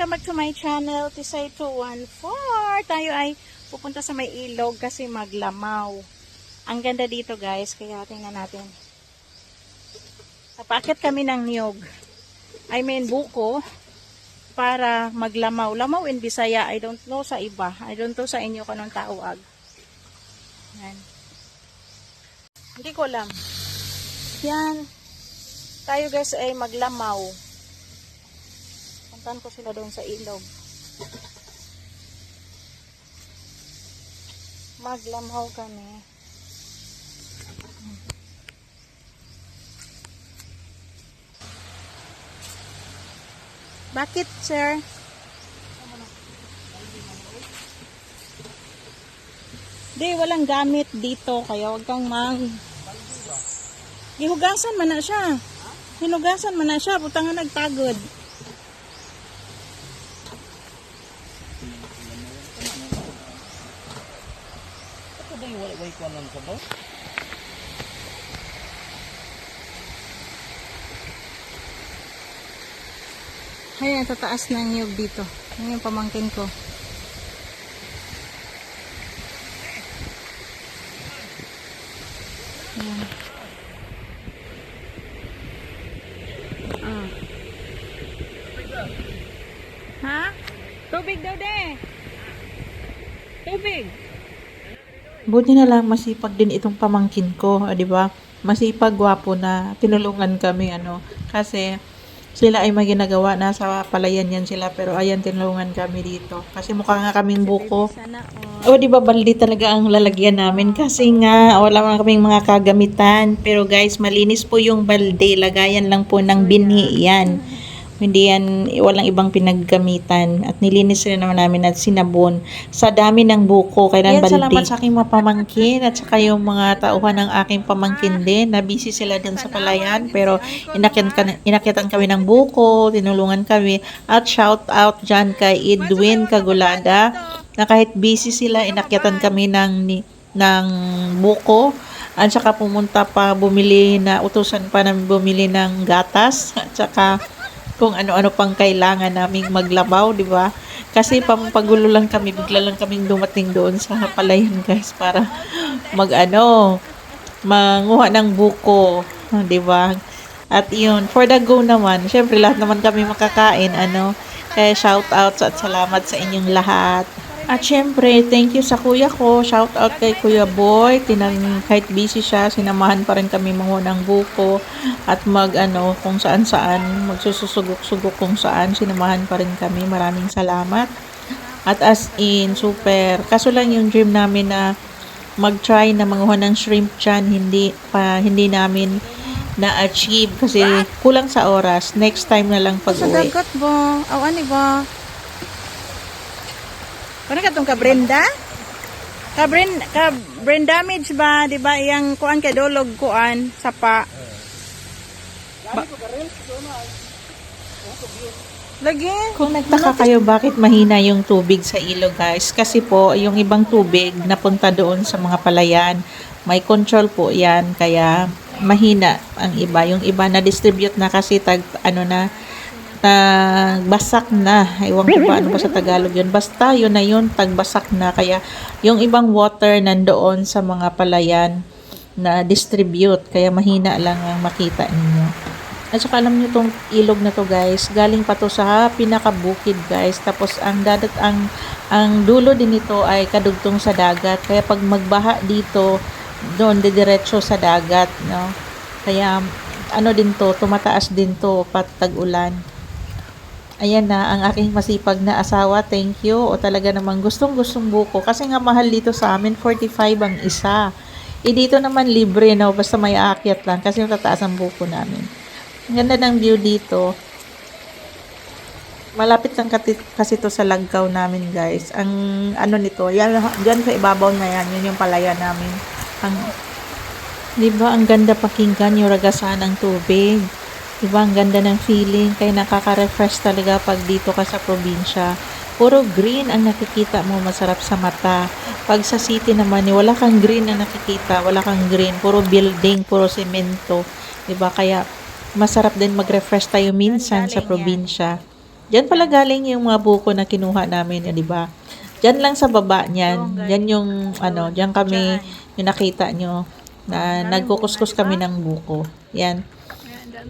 welcome back to my channel, Tisay 214. Tayo ay pupunta sa may ilog kasi maglamaw. Ang ganda dito guys, kaya tingnan natin. Napakit kami ng niyog. I mean buko para maglamaw. Lamaw in Bisaya, I don't know sa iba. I don't know sa inyo kung anong tawag. Yan. Hindi ko alam. Yan. Tayo guys ay maglamaw. Puntahan ko sila doon sa ilog. Maglamaw kami. Bakit, sir? Di, walang gamit dito, kaya wag kang mang... Gihugasan man na siya. Hinugasan man na siya, butang nagtagod. Ito ba yung wala ko ng sabaw? Ayan, sa taas ng niyog dito. Yan yung pamangkin ko. Ayan. Ah. Ha? Tubig daw de. Tubig. Buti na lang masipag din itong pamangkin ko, ah, 'di ba? Masipag gwapo na tinulungan kami ano kasi sila ay may ginagawa na sa palayan yan sila pero ayan tinulungan kami dito kasi mukha nga kaming buko. O all. di ba baldi talaga ang lalagyan namin kasi nga wala man kaming mga kagamitan pero guys malinis po yung balde lagayan lang po ng binhi yan. Hindi yan, walang ibang pinaggamitan. At nilinis rin naman namin at sinabon. Sa dami ng buko, kailan Yan, salamat sa aking mga pamangkin at saka yung mga tauhan ng aking pamangkin din. Na busy sila dun sa palayan. Pero inakyatan, ka- inakyatan kami ng buko, tinulungan kami. At shout out dyan kay Edwin Kagulada na kahit busy sila, inakyatan kami ng, ni- ng buko. At saka pumunta pa bumili na, utusan pa namin bumili ng gatas. At saka kung ano-ano pang kailangan naming maglabaw, di ba? Kasi pampagulo lang kami, bigla lang kaming dumating doon sa palayan guys para mag-ano, manguha ng buko, di ba? At yun, for the go naman, syempre lahat naman kami makakain, ano, kaya shout out at salamat sa inyong lahat. At syempre, thank you sa kuya ko. Shout out kay Kuya Boy. Tinang, kahit busy siya, sinamahan pa rin kami manguha ng buko. At mag, ano, kung saan saan, magsususugok-sugok kung saan, sinamahan pa rin kami. Maraming salamat. At as in, super. Kaso lang yung dream namin na mag-try na manguha ng shrimp dyan, hindi pa, hindi namin na-achieve kasi kulang sa oras. Next time na lang Sa pag-uwi. dagat ba? Aw, ani ba? Ano ka tong ka Brenda? Ka Bren ka brain damage ba, 'di ba? Yang kuan kay dolog kuan sapa. Ba- Lagi. Kung nagtaka kayo bakit mahina yung tubig sa ilog guys, kasi po yung ibang tubig napunta doon sa mga palayan, may control po yan, kaya mahina ang iba. Yung iba na-distribute na kasi tag, ano na, tagbasak na. Ewan ko ba ano ba sa Tagalog yun. Basta yun na yun, tagbasak na. Kaya yung ibang water nandoon sa mga palayan na distribute. Kaya mahina lang ang makita ninyo. At saka alam niyo tong ilog na to guys, galing pa to sa pinakabukid guys. Tapos ang dadat ang ang dulo din nito ay kadugtong sa dagat. Kaya pag magbaha dito, doon didiretso sa dagat, no. Kaya ano din to, tumataas din to pat tag-ulan. Ayan na, ang aking masipag na asawa, thank you. O talaga namang gustong-gustong buko. Kasi nga mahal dito sa amin, 45 ang isa. E dito naman libre, no? Basta may aakyat lang kasi matataas ang buko namin. Ang ganda ng view dito. Malapit lang kasi to sa lagkaw namin, guys. Ang ano nito, yan, dyan sa ibabaw na yan, yun yung palaya namin. Ang, di ba, ang ganda pakinggan yung ragasan ng tubig. Di ba, ang ganda ng feeling. Kaya nakaka-refresh talaga pag dito ka sa probinsya. Puro green ang nakikita mo, masarap sa mata. Pag sa city naman, eh, wala kang green na nakikita, wala kang green. Puro building, puro semento. Di ba, kaya masarap din mag-refresh tayo minsan sa yan. probinsya. Diyan pala galing yung mga buko na kinuha namin, eh, di ba? Diyan lang sa baba niyan. Yan yung ano, diyan kami yung nakita nyo na nagkukuskus kami ng buko. Yan.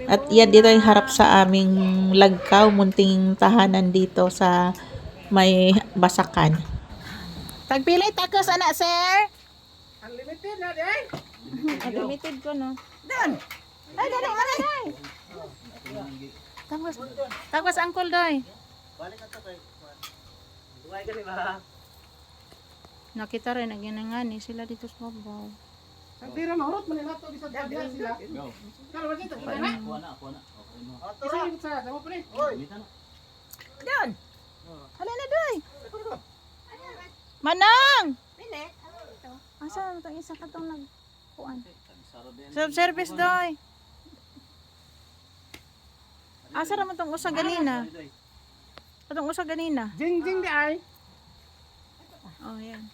At yan dito yung harap sa aming lagkaw, munting tahanan dito sa may basakan. Tagpili takos anak sir. Unlimited na day. Unlimited ko no. Dan. Ay dali mara day. Takos. Takos uncle doy. Nakita rin ang ginangani sila dito sa babaw. Tira mahurot man nila to bisag pagyan sila. Kala ba kita? Kuha na, kuha na. Okay mo. Isa yung sa damo ni. Gamitan na. Dan. Hala na doy. Manang. Asa na itong isa ka itong nagpuan? Self-service doy. Asa naman itong usa ganina? Itong usa ganina? Jing jing di ay. Oh, yan.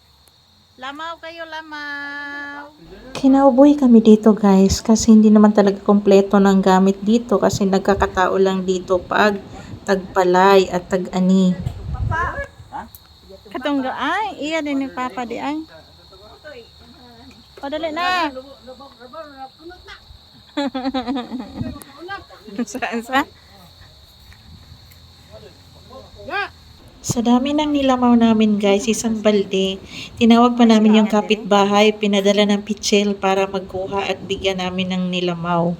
Lamaw kayo, lamaw. Kinauboy kami dito guys kasi hindi naman talaga kompleto ng gamit dito kasi nagkakatao lang dito pag tagpalay at tag-ani. Katong ga ay, iya din ni Papa di ay. Padali na. Saan sa? Sa dami ng nilamaw namin guys, isang balde, tinawag pa namin yung kapitbahay, pinadala ng pitsil para magkuha at bigyan namin ng nilamaw.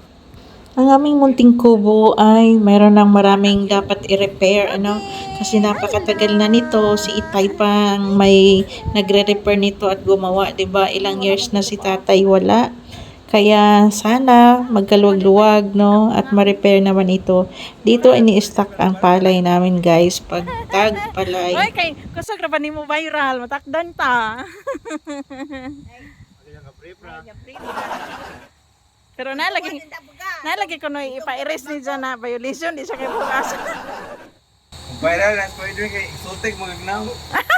Ang aming munting kubo ay mayroon ng maraming dapat i-repair, ano, kasi napakatagal na nito, si Itay pang may nagre-repair nito at gumawa, 'di ba Ilang years na si tatay wala. Kaya sana magkaluwag-luwag, no, at ma-repair naman ito. Dito ini-stock ang palay namin guys, pag tag palay. Oy, kay kusog ra nimo viral, matakdan ta. Pero nalagi nalagi ko no ipa-erase ni dyan na violation di siya kay bukas. Viral na spider kay sultik mga gnaw.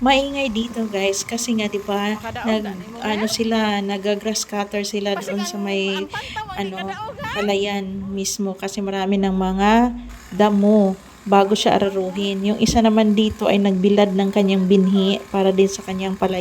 Maingay dito guys kasi nga 'di ba nag ano sila nagagrass cutter sila doon sa may ano palayan mismo kasi marami ng mga damo bago siya araruhin. Yung isa naman dito ay nagbilad ng kanyang binhi para din sa kanyang palayan.